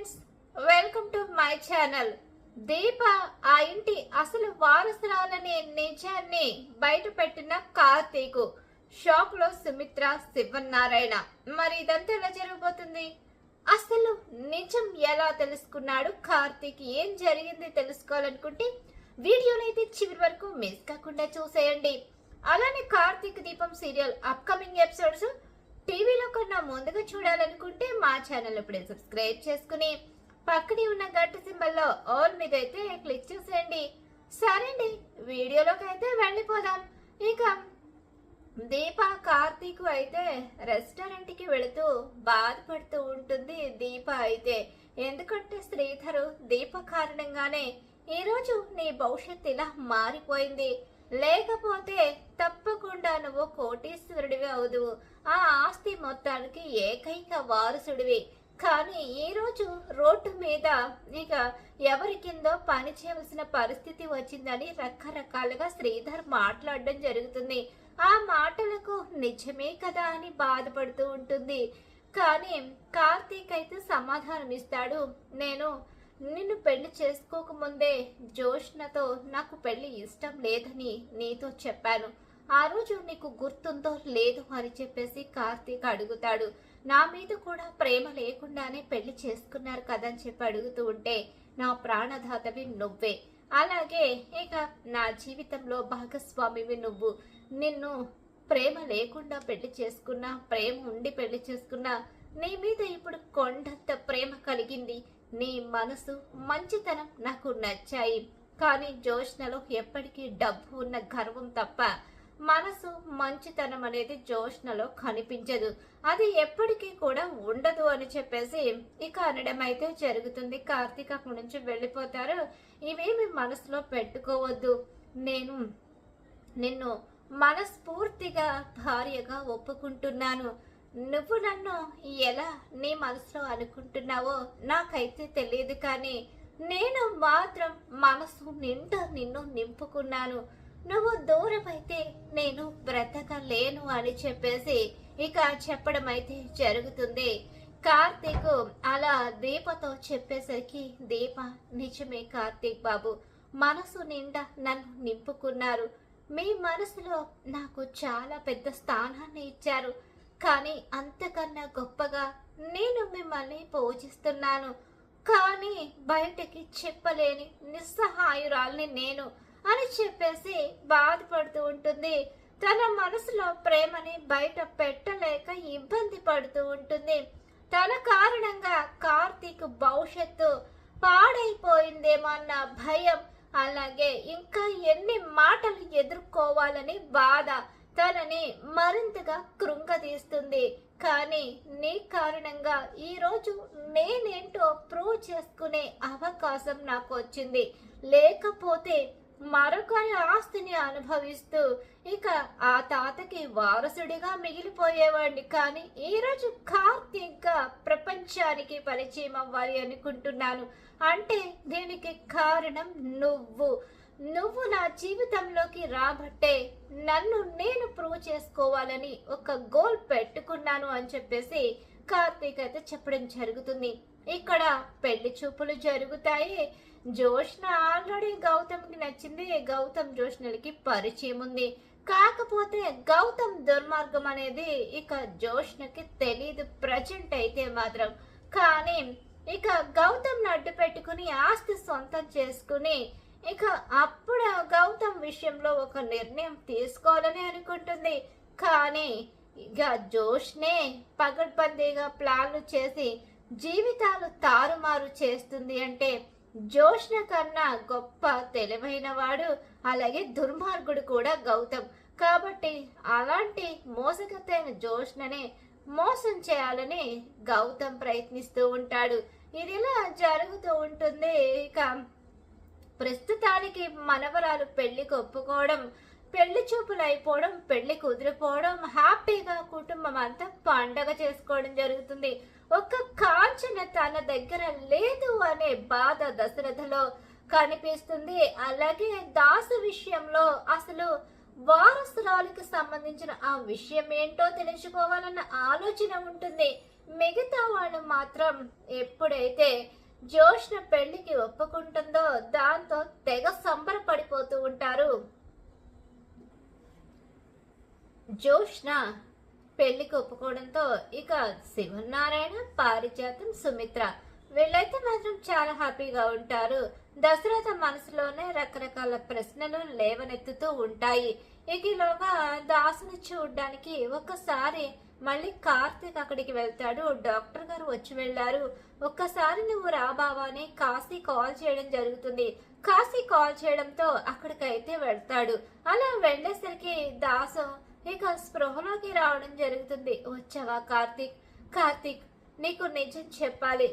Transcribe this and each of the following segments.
Friends welcome to my channel. Deepa ఆ ఇంటి అసలు వారసురాలనే నిజాన్ని బయట పెట్టిన కార్తీకు. షాక్లో సుమిత్ర శివనారాయణ మరి ఇదంతా ఎలా జరగబోతుంది? అసలు నిజం ఎలా తెలుసుకున్నాడు కార్తీక్? ఏం జరిగింది తెలుసుకోవాలనుకుంటే వీడియోనైతే చివరి వరకు మిస్ కాకుండా చూసేయండి. అలానే కార్తీక్ దీపం సీరియల్ అప్కమింగ్ ఎపిసోడ్స్ టీవీలో కన్నా ముందుగా చూడాలనుకుంటే మా ఛానల్ ఇప్పుడే సబ్స్క్రైబ్ చేసుకుని పక్కనే ఉన్న గంట సింబల్లో ఆల్ మీద అయితే క్లిక్ చేసేయండి. సరే అండి వీడియోలోకి అయితే వెళ్ళిపోదాం. ఇక దీప కార్తీక్ అయితే రెస్టారెంట్కి వెళుతూ బాధపడుతూ ఉంటుంది దీప అయితే. ఎందుకంటే శ్రీధరు దీప కారణంగానే ఈరోజు నీ భవిష్యత్తు ఇలా మారిపోయింది. లేకపోతే తప్పకుండా నువ్వు కోటీశ్వరుడివి అవుదువు. ఆ ఆస్తి మొత్తానికి ఏకైక వారసుడివి. కానీ ఈ రోజు రోడ్డు మీద ఇక ఎవరి కిందో పని చేయవలసిన పరిస్థితి వచ్చిందని రకరకాలుగా శ్రీధర్ మాట్లాడడం జరుగుతుంది. ఆ మాటలకు నిజమే కదా అని బాధపడుతూ ఉంటుంది. కానీ కార్తీక్ అయితే సమాధానం ఇస్తాడు నేను నిన్ను పెళ్ళి చేసుకోకముందే జోష్నతో నాకు పెళ్ళి ఇష్టం లేదని నీతో చెప్పాను. ఆ రోజు నీకు గుర్తుందో లేదు అని చెప్పేసి కార్తీక్ అడుగుతాడు. నా మీద కూడా ప్రేమ లేకుండానే పెళ్ళి చేసుకున్నారు కదని చెప్పి అడుగుతూ ఉంటే నా ప్రాణదాతవి నువ్వే. అలాగే ఇక నా జీవితంలో భాగస్వామివి నువ్వు. నిన్ను ప్రేమ లేకుండా పెళ్ళి చేసుకున్నా ప్రేమ ఉండి పెళ్ళి చేసుకున్నా నీ మీద ఇప్పుడు కొండంత ప్రేమ కలిగింది. నీ మనసు మంచితనం నాకు నచ్చాయి. కానీ జోష్నలో ఎప్పటికీ డబ్బు ఉన్న గర్వం తప్ప మనసు మంచితనం అనేది జోష్నలో కనిపించదు. అది ఎప్పటికీ కూడా ఉండదు అని చెప్పేసి ఇక అనడం అయితే జరుగుతుంది. కార్తీక్ అక్కడి నుంచి వెళ్ళిపోతారు. ఇవేమి మనసులో పెట్టుకోవద్దు. నేను నిన్ను మనస్ఫూర్తిగా భార్యగా ఒప్పుకుంటున్నాను. నువ్వు నన్ను ఎలా నీ మనసులో అనుకుంటున్నావో నాకైతే తెలియదు కానీ నేను మాత్రం మనసు నిండా నిన్ను నింపుకున్నాను. నువ్వు దూరం అయితే నేను బ్రతకలేను అని చెప్పేసి ఇక చెప్పడం అయితే జరుగుతుంది. కార్తీక్ అలా దీపతో చెప్పేసరికి దీప నిజమే కార్తీక్ బాబు మనసు నిండా నన్ను నింపుకున్నారు. మీ మనసులో నాకు చాలా పెద్ద స్థానాన్ని ఇచ్చారు. కానీ అంతకన్నా గొప్పగా నేను మిమ్మల్ని పూజిస్తున్నాను కానీ బయటకి చెప్పలేని నిస్సహాయురాల్ని నేను అని చెప్పేసి బాధపడుతూ ఉంటుంది. తన మనసులో ప్రేమని బయట పెట్టలేక ఇబ్బంది పడుతూ ఉంటుంది. తన కారణంగా కార్తీక్ భవిష్యత్తు పాడైపోయిందేమో అన్న భయం అలాగే ఇంకా ఎన్ని మాటలు ఎదుర్కోవాలని బాధ తనని మరింతగా కృంగదీస్తుంది. కానీ నీ కారణంగా ఈరోజు నేనేంటో ప్రూవ్ చేసుకునే అవకాశం నాకు వచ్చింది లేకపోతే మరొకరి ఆస్తిని అనుభవిస్తూ ఇక ఆ తాతకి వారసుడిగా మిగిలిపోయేవాడిని. కానీ ఈరోజు కార్తీక్గా ప్రపంచానికి పరిచయం అవ్వాలి అనుకుంటున్నాను. అంటే దీనికి కారణం నువ్వు. నువ్వు నా జీవితంలోకి రాబట్టే నన్ను నేను ప్రూవ్ చేసుకోవాలని ఒక గోల్ పెట్టుకున్నాను అని చెప్పేసి కార్తీక్ అయితే చెప్పడం జరుగుతుంది. ఇక్కడ పెళ్ళి చూపులు జరుగుతాయి. జోష్న ఆల్రెడీ గౌతమ్కి నచ్చింది. గౌతమ్ జోష్నలకి పరిచయం ఉంది. కాకపోతే గౌతమ్ దుర్మార్గం అనేది ఇక జోష్నకి తెలియదు ప్రజెంట్ అయితే మాత్రం. కానీ ఇక గౌతమ్ అడ్డు పెట్టుకుని ఆస్తి సొంతం చేసుకుని ఇక అప్పుడు ఆ గౌతమ్ విషయంలో ఒక నిర్ణయం తీసుకోవాలని అనుకుంటుంది. కానీ ఇక జోష్నే పగడ్బందీగా ప్లాన్లు చేసి జీవితాలు తారుమారు చేస్తుంది అంటే జోష్న కన్నా గొప్ప తెలివైన వాడు అలాగే దుర్మార్గుడు కూడా గౌతమ్. కాబట్టి అలాంటి మోసగతైన జోష్ననే మోసం చేయాలని గౌతమ్ ప్రయత్నిస్తూ ఉంటాడు. ఇది ఇలా జరుగుతూ ఉంటుంది. ఇక ప్రస్తుతానికి మనవరాలు పెళ్ళికి ఒప్పుకోవడం పెళ్ళి చూపులు అయిపోవడం పెళ్ళి కుదిరిపోవడం హ్యాపీగా కుటుంబం అంతా పండగ చేసుకోవడం జరుగుతుంది. ఒక్క కాంచన తన దగ్గర లేదు అనే బాధ దశరథలో కనిపిస్తుంది. అలాగే దాసు విషయంలో అసలు వారసురాలకి సంబంధించిన ఆ విషయం ఏంటో తెలుసుకోవాలన్న ఆలోచన ఉంటుంది. మిగతా వాళ్ళు మాత్రం ఎప్పుడైతే జోష్న పెళ్ళికి ఒప్పుకుంటుందో దాంతో తెగ సంబరపడిపోతూ ఉంటారు. జోష్న పెళ్ళికి ఒప్పుకోవడంతో ఇక శివనారాయణ పారిజాతం సుమిత్ర వీళ్ళైతే మాత్రం చాలా హ్యాపీగా ఉంటారు. దశరథ మనసులోనే రకరకాల ప్రశ్నలు లేవనెత్తుతూ ఉంటాయి. ఇక ఈలోగా దాసుని చూడడానికి ఒకసారి మళ్ళీ కార్తీక్ అక్కడికి వెళ్తాడు. డాక్టర్ గారు వచ్చి వెళ్ళారు. ఒక్కసారి నువ్వు రా బావా అని కాశీ కాల్ చేయడం జరుగుతుంది. కాశీ కాల్ చేయడంతో అక్కడికైతే వెళ్తాడు. అలా వెళ్ళేసరికి దాసు ఇక స్పృహలోకి రావడం జరుగుతుంది. వచ్చావా కార్తీక్? కార్తీక్ నీకు నిజం చెప్పాలి.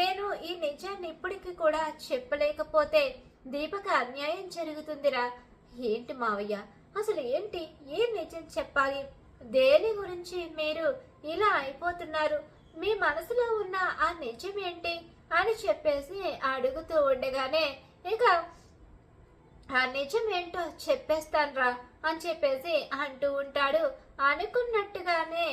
నేను ఈ నిజాన్ని ఇప్పటికి కూడా చెప్పలేకపోతే దీపక అన్యాయం జరుగుతుందిరా. ఏంటి మావయ్య? అసలు ఏంటి? ఏ నిజం చెప్పాలి? దేని గురించి మీరు ఇలా అయిపోతున్నారు? మీ మనసులో ఉన్న ఆ నిజం ఏంటి? అని చెప్పేసి అడుగుతూ ఉండగానే ఇక ఆ నిజం ఏంటో చెప్పేస్తాన్రా అని చెప్పేసి అంటూ ఉంటాడు. అనుకున్నట్టుగానే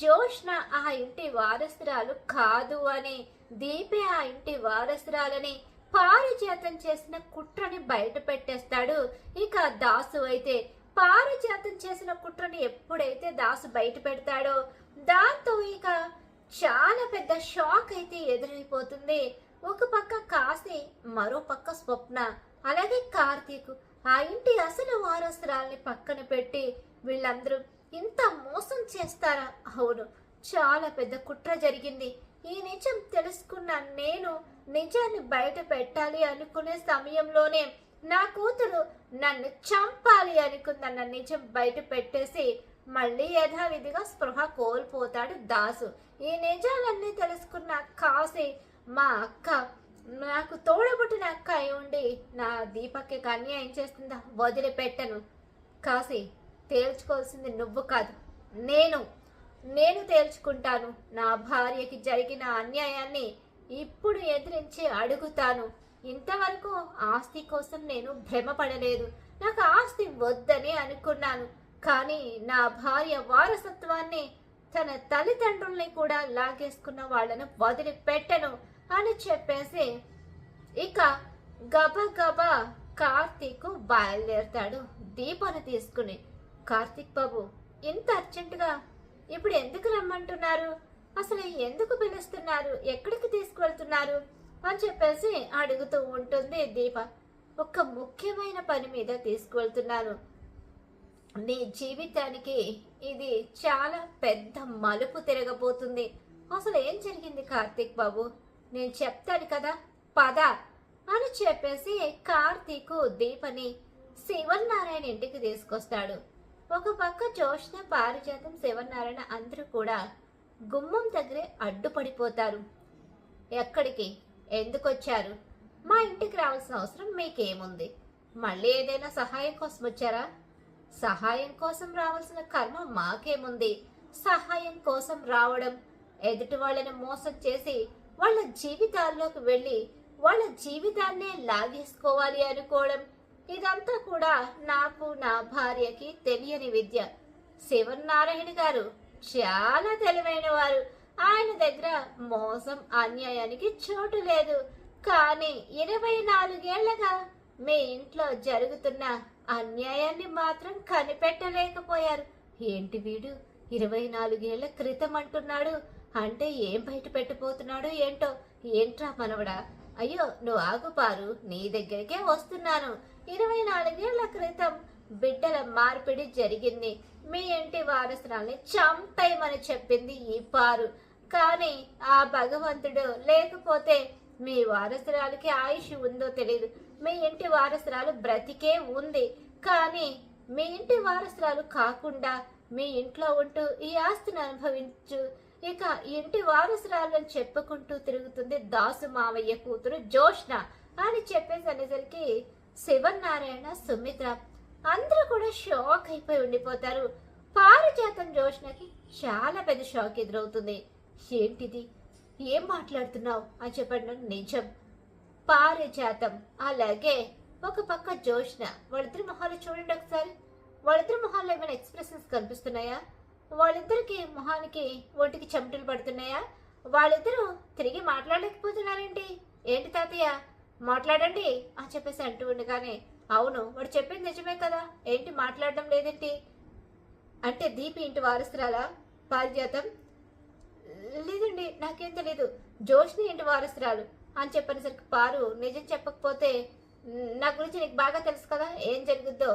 జోష్న ఆ ఇంటి వారసురాలు కాదు అని దీపే ఆ ఇంటి వారసురాలని పారిజాతం చేసిన కుట్రని బయట పెట్టేస్తాడు. ఇక దాసు అయితే పారిజాతం చేసిన కుట్రని ఎప్పుడైతే దాసు బయట పెడతాడో దాంతో ఇక చాలా పెద్ద షాక్ అయితే ఎదురైపోతుంది. ఒక పక్క కాశీ మరో పక్క స్వప్న. అలాగే కార్తీక్ ఆ ఇంటి అసలు వారసురాల్ని పక్కన పెట్టి వీళ్ళందరూ ఇంత మోసం చేస్తారా? అవును చాలా పెద్ద కుట్ర జరిగింది. ఈ నిజం తెలుసుకున్న నేను నిజాన్ని బయట పెట్టాలి అనుకునే సమయంలోనే నా కూతురు నన్ను చంపాలి అనుకుందన్న నిజం బయట పెట్టేసి మళ్ళీ యథావిధిగా స్పృహ కోల్పోతాడు దాసు. ఈ నిజాలన్నీ తెలుసుకున్న కాసి మా అక్క నాకు తోడబుట్టిన అక్క అయి ఉండి నా దీపక్కి అన్యాయం చేస్తుందా? వదిలిపెట్టను. కాసి తేల్చుకోవాల్సింది నువ్వు కాదు నేను. నేను తేల్చుకుంటాను. నా భార్యకి జరిగిన అన్యాయాన్ని ఇప్పుడు ఎదిరించి అడుగుతాను. ఇంతవరకు ఆస్తి కోసం నేను భ్రమపడలేదు. నాకు ఆస్తి వద్దని అనుకున్నాను. కానీ నా భార్య వారసత్వాన్ని తన తల్లిదండ్రుల్ని కూడా లాగేసుకున్న వాళ్ళను వదిలిపెట్టను అని చెప్పేసి ఇక గబగబా కార్తీక్ బయలుదేరుతాడు దీపాన్ని తీసుకుని. కార్తీక్ బాబు ఇంత అర్జెంటుగా ఇప్పుడు ఎందుకు రమ్మంటున్నారు? అసలు ఎందుకు పిలుస్తున్నారు? ఎక్కడికి తీసుకువెళ్తున్నారు? అని చెప్పేసి అడుగుతూ ఉంటుంది దీప. ఒక ముఖ్యమైన పని మీద తీసుకువెళ్తున్నాను నీ జీవితానికి ఇది చాలా పెద్ద మలుపు తిరగబోతుంది. అసలు ఏం జరిగింది కార్తీక్ బాబు? నేను చెప్తాను కదా పద అని చెప్పేసి కార్తీక్ దీపని శివన్నారాయణ ఇంటికి తీసుకొస్తాడు. ఒక పక్క జోష్న పారిజాతం శివన్నారాయణ అందరూ కూడా గుమ్మం దగ్గరే అడ్డుపడిపోతారు. ఎక్కడికి? ఎందుకు వచ్చారు? మా ఇంటికి రావాల్సిన అవసరం మీకేముంది? మళ్ళీ ఏదైనా సహాయం కోసం వచ్చారా? సహాయం కోసం రావాల్సిన కర్మ మాకేముంది? సహాయం కోసం రావడం ఎదుటి వాళ్ళని మోసం చేసి వాళ్ళ జీవితాల్లోకి వెళ్ళి వాళ్ళ జీవితాన్నే లాగేసుకోవాలి అనుకోవడం ఇదంతా కూడా నాకు నా భార్యకి తెలియని విద్య. శివనారాయణ గారు చాలా తెలివైన వారు. ఆయన దగ్గర మోసం అన్యాయానికి చోటు లేదు. కానీ ఇరవై నాలుగేళ్ళగా మీ ఇంట్లో జరుగుతున్న అన్యాయాన్ని మాత్రం కనిపెట్టలేకపోయారు. ఏంటి వీడు? ఇరవై నాలుగేళ్ళ క్రితం అంటున్నాడు. అంటే ఏం బయట పెట్టిపోతున్నాడు ఏంటో? ఏంట్రా మనవడా? అయ్యో నువ్వు ఆగుపారు నీ దగ్గరికే వస్తున్నాను. ఇరవై నాలుగేళ్ళ క్రితం బిడ్డల మార్పిడి జరిగింది. మీ ఇంటి వారసురాల్ని చంపేయమని చెప్పింది ఈ పారు. కానీ ఆ భగవంతుడు లేకపోతే మీ వారసురాలకి ఆయుష్ ఉందో తెలియదు మీ ఇంటి వారసురాలు బ్రతికే ఉంది. కానీ మీ ఇంటి వారసురాలు కాకుండా మీ ఇంట్లో ఉంటూ ఈ ఆస్తిని అనుభవించు. ఇక ఇంటి వారసురాలని చెప్పుకుంటూ తిరుగుతుంది దాసు మావయ్య కూతురు జోష్న అని చెప్పేసి అనేసరికి శివనారాయణ సుమిత్ర అందరూ కూడా షాక్ అయిపోయి ఉండిపోతారు. పారిజాతం జోష్నకి చాలా పెద్ద షాక్ ఎదురవుతుంది. ఏంటిది? ఏం మాట్లాడుతున్నావు? అని చెప్పండి నిజం. పారిజాతం. అలాగే ఒక పక్క జోష్న వాళ్ళిద్దరి మొహాలు చూడండి ఒకసారి. వాళ్ళిద్దరి మొహాల్లో ఏమైనా ఎక్స్ప్రెషన్స్ కనిపిస్తున్నాయా? వాళ్ళిద్దరికి మొహానికి ఒంటికి చెమటలు పడుతున్నాయా? వాళ్ళిద్దరూ తిరిగి మాట్లాడలేకపోతున్నారండి ఏంటి తాతయ్య? మాట్లాడండి అని చెప్పేసి అంటూ ఉండగానే అవును వాడు చెప్పింది నిజమే కదా. ఏంటి మాట్లాడడం లేదేంటి? అంటే దీపి ఇంటి వారసురాలా? పారిజాతం? లేదండి నాకేం తెలీదు. జోష్ని ఇంటి వారసురాలు. అని చెప్పనేసరికి పారు నిజం చెప్పకపోతే నా గురించి నీకు బాగా తెలుసు కదా ఏం జరుగుద్దో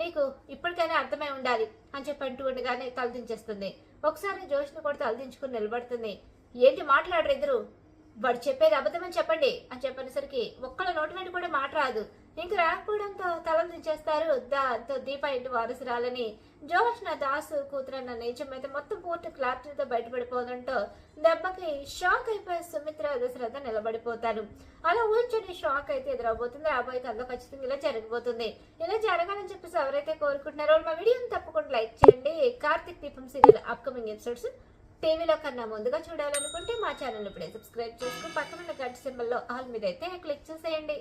నీకు ఇప్పటికైనా అర్థమై ఉండాలి అని చెప్పి అంటూ ఉండగానే తలదించేస్తుంది ఒకసారి జోషిని కూడా తలదించుకుని నిలబడుతుంది. ఏంటి మాట్లాడరు ఇద్దరు? వాడు చెప్పేది అబద్ధమని చెప్పండి అని చెప్పనేసరికి ఒక్కళ్ళ నోటి వెంట కూడా మాట రాదు. ఇంక రాకపోవడంతో తలలు దించేస్తారు దాంతో దీప ఇంటి వారసురాలని. జోష్న దాసు కూతురన్న నిజం అయితే మొత్తం పూర్తి క్లారిటీతో బయటపడిపోవడంతో దెబ్బకి షాక్ అయిపోయి సుమిత్ర దశరథ నిలబడిపోతారు. అలా ఊహించని షాక్ అయితే ఎదురవబోతుంది రాబోయే కథలో ఖచ్చితంగా ఇలా జరగబోతుంది. ఇలా జరగాలని చెప్పేసి ఎవరైతే కోరుకుంటున్నారో మా వీడియోని తప్పకుండా లైక్ చేయండి. కార్తిక్ దీపం సీరియల్ అప్కమింగ్ ఎపిసోడ్స్ టీవీలో కన్నా ముందుగా చూడాలనుకుంటే మా ఛానల్ ఇప్పుడే సబ్స్క్రైబ్ చేసుకుని పక్కన గంట సింబల్లో ఆల్ మీద అయితే క్లిక్ చేసేయండి.